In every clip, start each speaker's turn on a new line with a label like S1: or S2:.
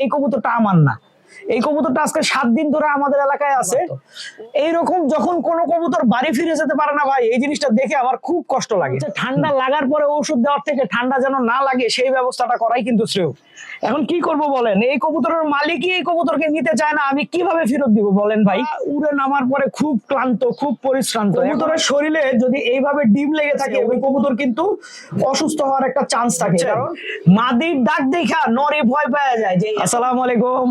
S1: এই কবুতরটা আমার না। এই কবুতরটা আজকে সাত দিন ধরে আমাদের এলাকায় আছে। এইরকম যখন কোনো কবুতর বাড়ি ফিরে যেতে পারে না ভাই এই জিনিসটা দেখে আমার খুব কষ্ট লাগে। ঠান্ডা লাগার পরে ওষুধ দেওয়ার থেকে ঠান্ডা যেন না লাগে সেই ব্যবস্থাটা করাই কিন্তু শ্রেয়। এখন কি করব বলেন? এই কবুতরের মালিকই এই কবুতরকে নিতে চায় না আমি কীভাবে ফেরত দিব বলেন ভাই? উড়ে নামার পরে খুব ক্লান্ত খুব পরিশ্রান্ত। কবুতরের শরীরে যদি এইভাবে ডিম লেগে থাকে ওই কবুতর কিন্তু অসুস্থ হওয়ার একটা চান্স থাকে। কারণ মাদির ডাক দেখা নরে ভয় পাওয়া যায়। যে আসসালামু আলাইকুম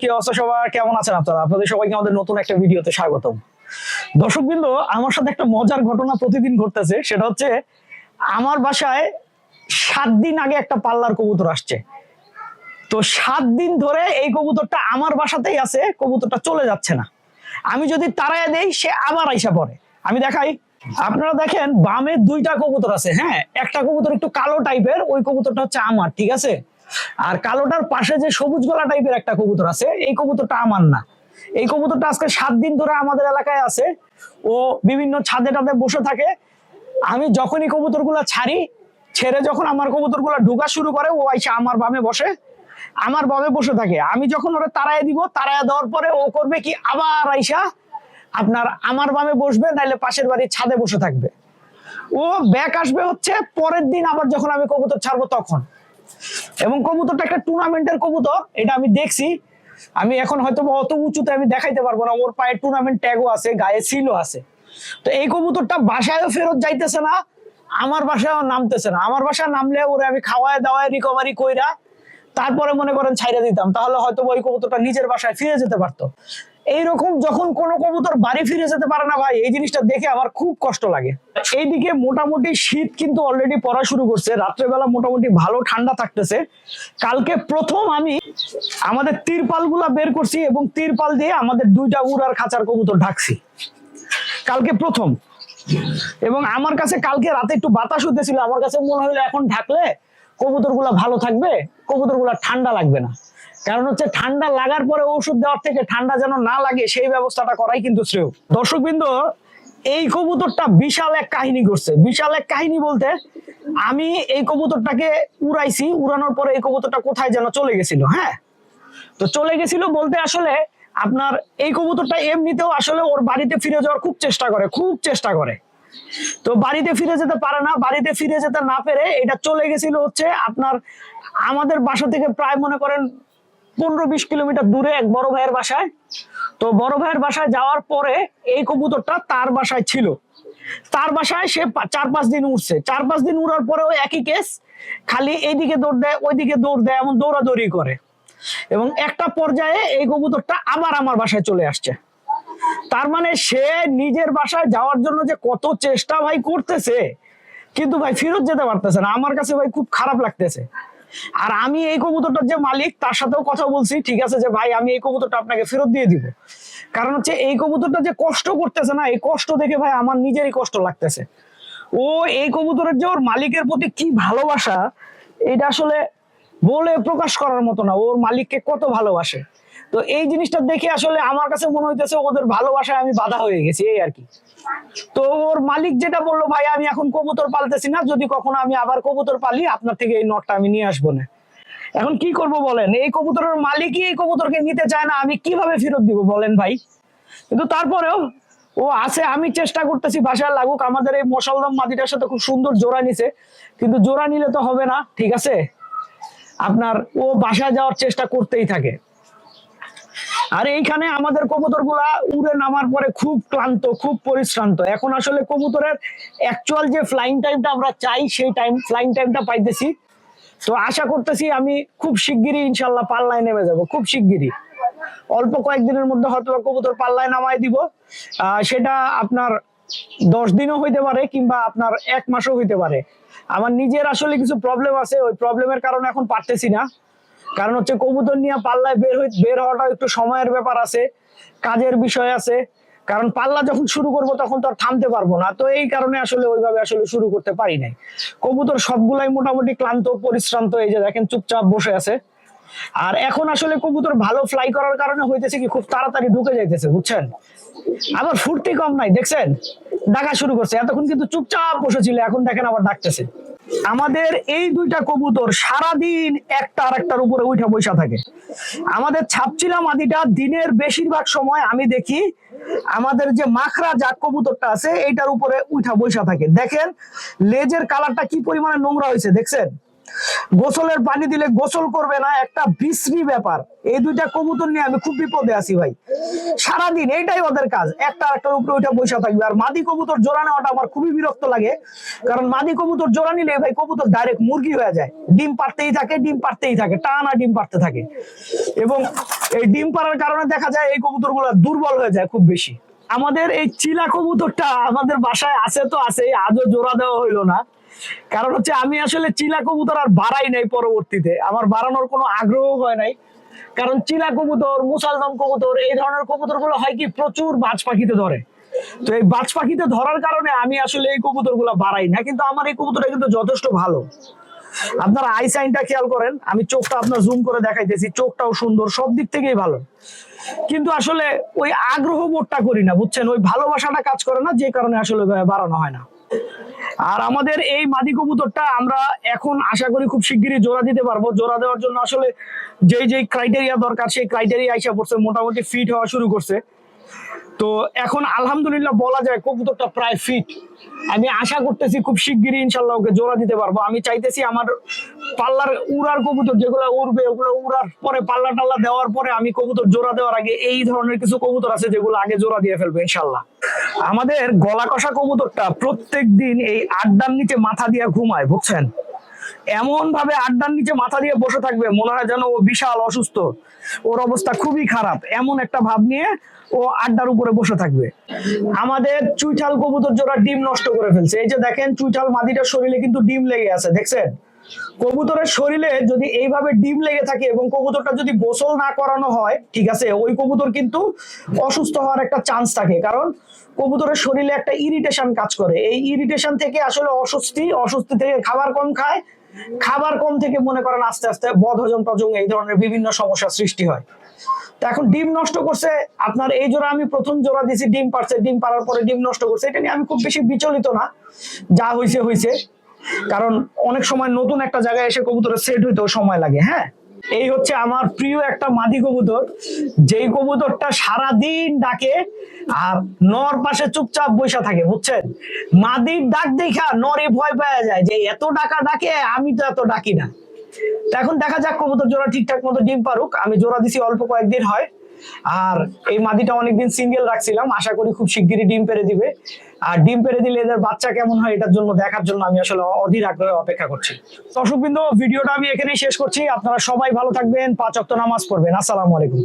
S1: কি অবস্থা সবার? কেমন আছেন আপনারা? আপনাদের সবাইকে আমাদের নতুন একটা ভিডিওতে স্বাগতম। আমার সাথে একটা মজার ঘটনা প্রতিদিন ঘটতেছে। সেটা হচ্ছে, আমার বাসায় সাত দিন আগে একটা পাল্লার কবুতর আসছে। তো সাত দিন ধরে এই কবুতরটা আমার বাসাতেই আছে, কবুতরটা চলে যাচ্ছে না। আমি যদি তাড়ায় দেই, সে আবার আইসা পড়ে। আমি দেখাই, আপনারা দেখেন, বামে দুইটা কবুতর আছে হ্যাঁ? একটা কবুতর একটু কালো টাইপের ওই কবুতরটা হচ্ছে আমার, ঠিক আছে? আর কালোটার পাশে যে সবুজ গলা টাইপের একটা কবুতর আছে, এই কবুতরটা আমার না। এই কবুতরটা আজকে সাত দিন ধরে আমাদের এলাকায় আছে। ও বিভিন্ন ছাদে টাদে বসে থাকে। আমি যখনই কবুতরগুলো ছাড়ি, ছেড়ে যখন আমার কবুতরগুলো ঢুকা শুরু করে, ও আইসা আমার বামে বসে। আমার বামে বসে থাকে। আমি যখন ওরা তাড়ায় দিব তাড়ায় দেওয়ার পরে ও করবে কি, আবার আইসা আপনার আমার বামে বসবে, নাইলে পাশের বাড়ির ছাদে বসে থাকবে। ও ব্যাক আসবে হচ্ছে পরের দিন, আবার যখন আমি কবুতর ছাড়বো তখন। এবং কবুতরটা একটা টুর্নামেন্টের কবুতর, এটা আমি দেখছি। আমি এখন হয়তো অত উঁচুতে আমি দেখাইতে পারব না, ওর পায়ে টুর্নামেন্ট ট্যাগও আছে, গায়ে সিলও আছে। তো এই কবুতরটা বাসায়ও ফেরত যাইতেছে না, আমার বাসায়ও নামতেছে না। আমার বাসায় নামলে ওরে আমি খাওয়ায় দাওয়ায় রিকভারি কইরা তারপরে মনে করেন ছাইরা দিতাম, তাহলে হয়তো ওই কবুতরটা নিজের বাসায় ফিরে যেতে পারতো। এইরকম যখন কোনো কবুতর বাড়ি ফিরে যেতে পারে না ভাই, এই জিনিসটা দেখে আমার খুব কষ্ট লাগে। এইদিকে মোটামুটি শীত কিন্তু অলরেডি পড়া শুরু করছে, রাত্রেবেলা মোটামুটি ভালো ঠান্ডা থাকতেছে। কালকে প্রথম আমি আমাদের তিরপালগুলা বের করছি এবং তিরপাল দিয়ে আমাদের দুইটা উড়ার খাঁচার কবুতর ঢাকছি। কালকে প্রথম। এবং আমার কাছে কালকে রাতে একটু বাতাস হতেছিল আমার কাছে মনে হলো এখন ঢাকলে কবুতরগুলা ভালো থাকবে কবুতরগুলা ঠান্ডা লাগবে না। কারণ হচ্ছে ঠান্ডা লাগার পরে ওষুধ দেওয়ার থেকে ঠান্ডা যেন না লাগে, সেই ব্যবস্থাটা করাই কিন্তু শ্রেয়। দর্শকবৃন্দ, এই কবুতরটা বিশাল এক কাহিনী করছে বিশাল এক কাহিনী বলতে আমি এই কবুতরটাকে উড়াইছি, উড়ানোর পরে এই কবুতরটা কোথায় যেন চলে গেছিল হ্যাঁ? তো চলে গেছিল বলতে আসলে আপনার এই কবুতরটা এমনিতেও আসলে ওর বাড়িতে ফিরে যাওয়ার খুব চেষ্টা করে, খুব চেষ্টা করে। তো বাড়িতে ফিরে যেতে পারে না, বাড়িতে ফিরে যেতে না পেরে এটা চলে গেছিল হচ্ছে আপনার আমাদের বাসা থেকে প্রায় মনে করেন পনেরো বিশ কিলোমিটার দূরে এক বড় ভাইয়ের বাসায়। তো বড় ভাইয়ের বাসায় যাওয়ার পরে এই কবুতরটা তার বাসায় ছিল। তার বাসায় সে চার পাঁচ দিন উঠছে চার পাঁচ দিন উড়ার পরেও একই কেস, খালি এইদিকে দৌড় দেয়, ওইদিকে দৌড় দেয়, এমন দৌড়াদৌড়ি করে। এবং একটা পর্যায়ে এই কবুতরটা আবার আমার বাসায় চলে আসছে। তার মানে সে নিজের বাসায় যাওয়ার জন্য যে কত চেষ্টা ভাই করতেছে, কিন্তু ভাই ফেরত যেতে পারতেছে না। আমার কাছে ভাই খুব খারাপ লাগতেছে। আর আমি এই কবুতরটার যে মালিক, তার সাথেও কথা বলছি, ঠিক আছে, যে ভাই, আমি এই কবুতরটা আপনাকে ফেরত দিয়ে দিব। কারণ হচ্ছে, এই কবুতরটা যে কষ্ট করতেছে না, এই কষ্ট দেখে ভাই আমার নিজেরই কষ্ট লাগতেছে। ও এই কবুতরের যে ওর মালিকের প্রতি কি ভালোবাসা, এটা আসলে বলে প্রকাশ করার মতো না, ওর মালিককে কত ভালোবাসে। তো এই জিনিসটা দেখে আসলে আমার কাছে মনে হইতেছে ওদের ভালোবাসায় আমি বাধা হয়ে গেছি, এই আর কি। তো ওর মালিক যেটা বলল, ভাই, আমি এখন কবুতর পালতেছি না, যদি কখনো আমি আবার কবুতর পালি, আপনার থেকে এই নটটা আমি নিয়ে আসব না। এখন কি করব বলেন? এই কবুতরের মালিকই এই কবুতরকে নিতে চায় না, আমি কীভাবে ফেরত দিব বলেন ভাই? কিন্তু তারপরেও ও আছে, আমি চেষ্টা করতেছি, বাসায় লাগুক, আমাদের এই মশলদম মাটিটার সাথে খুব সুন্দর জোড়া নিছে। কিন্তু জোড়া নিলে তো হবে না, ঠিক আছে? আপনার ও বাসায় যাওয়ার চেষ্টা করতেই থাকে। আর এইখানে আমাদের কবুতরগুলা উড়ে নামার পরে খুব ক্লান্ত, খুব পরিশ্রান্ত। এখন আসলে কবুতরের অ্যাকচুয়াল যে ফ্লাইং টাইমটা আমরা চাই, সেই টাইম ফ্লাইং টাইমটা পাইতেছি। তো আশা করতেছি আমি খুব শিগগিরই ইনশাল্লাহ পাল্লায় নেমে যাব, খুব শিগগিরই। অল্প কয়েকদিনের মধ্যে হয়তো কবুতর পাল্লায় নামায় দিব। সেটা আপনার দশ দিনও হইতে পারে কিংবা আপনার এক মাসও হইতে পারে। আমার নিজের আসলে কিছু প্রবলেম আছে, ওই প্রবলেমের কারণে এখন পারতেছি না। কারণ হচ্ছে কবুতর নিয়ে পাল্লায় বের হই বের হওয়াটা একটু সময়ের ব্যাপার আছে, কাজের বিষয় আছে। কারণ পাল্লা যখন শুরু করব তখন তো আর থামতে পারব না। তো এই কারণে আসলে ওইভাবে আসলে শুরু করতে পারি নাই। কবুতর সবগুলাই মোটামুটি ক্লান্ত, পরিশ্রান্ত, এই যে দেখেন চুপচাপ বসে আছে। আর এখন আসলে কবুতর ভালো ফ্লাই করার কারণে হইতেছে কি খুব তাড়াতাড়ি ঢুকে যাইতেছে, বুঝছেন? আবার ফুর্তি কম নাই, দেখছেন? ডাকা শুরু করছে। এতক্ষণ কিন্তু চুপচাপ বসেছিল, এখন দেখেন আবার ডাকতেছে। আমাদের এই দুইটা কবুতর সারাদিন একটা আর একটার উপরে উঠা বৈশা থাকে। আমাদের ছাপচিলা মাদিটা দিনের বেশিরভাগ সময় আমি দেখি আমাদের যে মাখরা জাক কবুতরটা আছে, এইটার উপরে উঠা বৈশা থাকে। দেখেন, লেজের কালারটা কি পরিমাণে নোংরা হয়েছে, দেখছেন? গোসলের পানি দিলে গোসল করবে না, একটা বিশ্রী ব্যাপার। এই দুইটা কবুতর নিয়ে আমি খুব বিপদে আছি ভাই। সারাদিন এইটাই ওদের কাজ, একটা একটার উপরে ওইটা বসে থাকবে। আর মাদি কবুতর জোড়া নেওয়াটা আমার খুবই বিরক্ত লাগে, কারণ মাদি কবুতর জোড়া নিলে ভাই কবুতর ডাইরেক্ট মুরগি হয়ে যায়। ডিম পারতেই থাকে, ডিম পারতেই থাকে, টানা ডিম পারতে থাকে। এবং এই ডিম পারার কারণে দেখা যায় এই কবুতর দুর্বল হয়ে যায় খুব বেশি। আমাদের এই চিলা কবুতরটা আমাদের বাসায় আছে তো আছে, আজও জোড়া দেওয়া হইল না। কারণ হচ্ছে আমি আসলে চিলা কবুতর আর বাড়াই নাই পরবর্তীতে। আমার বাড়ানোর কোনো আগ্রহ হয় নাই। কারণ চিলা কবুতর, মুসালদম কবুতর, এই ধরনের কবুতরগুলো হয় কি প্রচুর বাজ পাখিতে ধরে। তো এই বাজ পাখিতে ধরার কারণে আমি আসলে এই কবুতরগুলো বাড়াই না, কিন্তু আমার এই কবুতরটা কিন্তু যথেষ্ট ভালো। আপনারা আই সাইনটা খেয়াল করেন, আমি চোখটা আপনার জুম করে দেখাইতেছি, চোখটাও সুন্দর, সব দিক থেকেই ভালো। কিন্তু আসলে ওই আগ্রহ বোধটা করি না, বুঝছেন? ওই ভালোবাসাটা কাজ করে না, যে কারণে আসলে বাড়ানো হয় না। আর আমাদের এই মাদি কবুতরটা আমরা এখন আশা করি খুব শিগগিরই জোড়া দিতে পারব। জোড়া দেওয়ার জন্য আসলে যেই যেই ক্রাইটেরিয়া দরকার, সেই ক্রাইটেরিয়া আইসা পড়ছে, মোটামুটি ফিট হওয়া শুরু করছে। তো এখন আলহামদুলিল্লাহ বলা যায় কবুতরটা প্রায় ফিট আমি আশা করতেছি খুব শিগগিরই ইনশাল্লাহ ওকে জোড়া দিতে পারব। আমি চাইতেছি আমার পাল্লার উড়ার কবুতর যেগুলো উড়বে, ওগুলো উড়ার পরে পাল্লা টাল্লা দেওয়ার পরে আমি কবুতর জোড়া দেওয়ার আগে এই ধরনের কিছু কবুতর আছে যেগুলো আগে জোড়া দিয়ে ফেলব ইনশাল্লাহ। আমাদের গলা কষা কবুতরটা প্রত্যেক দিন এই আড্ডার নিচে মাথা দিয়ে ঘুমায়, বুঝছেন? এমন ভাবে আড্ডার নিচে মাথা দিয়ে বসে থাকবে মনে হয় যেন ও বিশাল অসুস্থ। ওর অবস্থা খুবই খারাপ। এমন একটা ভাব নিয়ে ও আড্ডার উপরে বসে থাকবে। আমাদের চুইঠাল কবুতর জোড়া ডিম নষ্ট করে ফেলছে। এই যে দেখেন, চুইঠাল মাদিটার শরীরে কিন্তু ডিম লেগে আছে, দেখছেন? কবুতরের শরীরে যদি এইভাবে ডিম লেগে থাকে এবং কবুতরটা যদি গোসল না করানো হয়, ঠিক আছে, ওই কবুতর কিন্তু অসুস্থ হওয়ার একটা চান্স থাকে। কারণ কবুতরের শরীরে একটা ইরিটেশন কাজ করে। এই ইরিটেশন থেকে আসলে অস্বস্তি অস্বস্তি থেকে খাবার কম খায়, খাবার কম থেকে মনে করেন আস্তে আস্তে বদহজম, টজম এই ধরনের বিভিন্ন সমস্যার সৃষ্টি হয়। তো এখন ডিম নষ্ট করছে, আপনার এই জোড়া আমি প্রথম জোড়া দিছি ডিম পারছে ডিম পারার পরে ডিম নষ্ট করছে, এটা নিয়ে আমি খুব বেশি বিচলিত না। যা হয়েছে হয়েছে কারণ অনেক সময় নতুন একটা জায়গায় এসে কবুতরের সেট হইতেও সময় লাগে হ্যাঁ? এই হচ্ছে আমার প্রিয় একটা মাদি কবুতর, যেই কবুতরটা সারা দিন ডাকে আর নর পাশে চুপচাপ বসে থাকে, বুঝছেন? মাদির ডাক দেখা নরে ভয় পাওয়া যায় যে, এত ডাকা ডাকে, আমি তো এত ডাকি না। এখন দেখা যাক কবুতর জোড়া ঠিকঠাক মতো ডিম পারুক আমি জোড়া দিছি অল্প কয়েকদিন হয়। আর এই মাদিটা অনেকদিন সিঙ্গেল রাখছিলাম। আশা করি খুব শিগগিরই ডিম পেরে দিবে। আর ডিম পেরে দিলে এদের বাচ্চা কেমন হয় এটার জন্য, দেখার জন্য আমি আসলে অধীর আগ্রহে অপেক্ষা করছি। দর্শকবৃন্দ, ভিডিওটা আমি এখানেই শেষ করছি। আপনারা সবাই ভালো থাকবেন। পাঁচ অক্ত নামাজ পড়বেন। আসসালামু আলাইকুম।